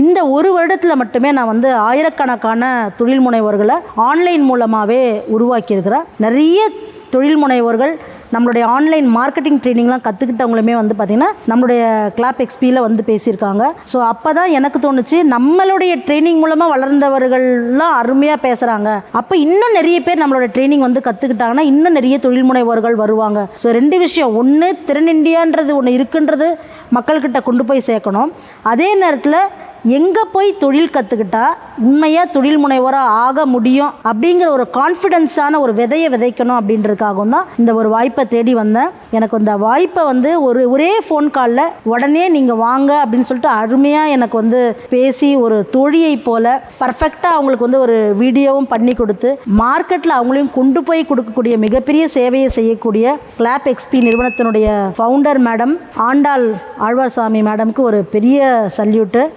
இந்த ஒரு வருடத்தில் மட்டுமே நான் வந்து ஆயிரக்கணக்கான தொழில் முனைவோர்களை ஆன்லைன் மூலமாகவே உருவாக்கியிருக்கிறேன். நிறைய தொழில் முனைவோர்கள் நம்மளுடைய ஆன்லைன் மார்க்கெட்டிங் ட்ரைனிங்லாம் கற்றுக்கிட்டவங்களுமே வந்து பார்த்திங்கன்னா நம்மளுடைய கிளாப் எக்ஸ்பியில் வந்து பேசியிருக்காங்க. ஸோ அப்போ தான் எனக்கு தோணுச்சு நம்மளுடைய ட்ரைனிங் மூலமாக வளர்ந்தவர்கள்லாம் அருமையாக பேசுகிறாங்க அப்போ இன்னும் நிறைய பேர் நம்மளோட ட்ரைனிங் வந்து கற்றுக்கிட்டாங்கன்னா இன்னும் நிறைய தொழில் முனைவோர்கள் வருவாங்க. ஸோ ரெண்டு விஷயம். ஒன்று திறன் இந்தியான்றது ஒன்று இருக்குன்றது மக்கள்கிட்ட கொண்டு போய் சேர்க்கணும். அதே நேரத்தில் எங்கே போய் தொழில் கற்றுக்கிட்டா உண்மையாக தொழில் முனைவோராக ஆக முடியும் அப்படிங்கிற ஒரு கான்ஃபிடென்ஸான ஒரு விதையை விதைக்கணும் அப்படின்றதுக்காகவும் தான் இந்த ஒரு வாய்ப்பை தேடி வந்தேன். எனக்கு இந்த வாய்ப்பை வந்து ஒரு ஒரே ஃபோன் காலில் உடனே நீங்கள் வாங்க அப்படின்னு சொல்லிட்டு அருமையாக எனக்கு வந்து பேசி ஒரு தொழியை போல் பர்ஃபெக்டாக அவங்களுக்கு வந்து ஒரு வீடியோவும் பண்ணி கொடுத்து மார்க்கெட்டில் அவங்களையும் கொண்டு போய் கொடுக்கக்கூடிய மிகப்பெரிய சேவையை செய்யக்கூடிய கிளாப் எக்ஸ்பி நிறுவனத்தினுடைய ஃபவுண்டர் மேடம் ஆண்டாள் ஆழ்வார்சாமி மேடமுக்கு ஒரு பெரிய சல்யூட்டு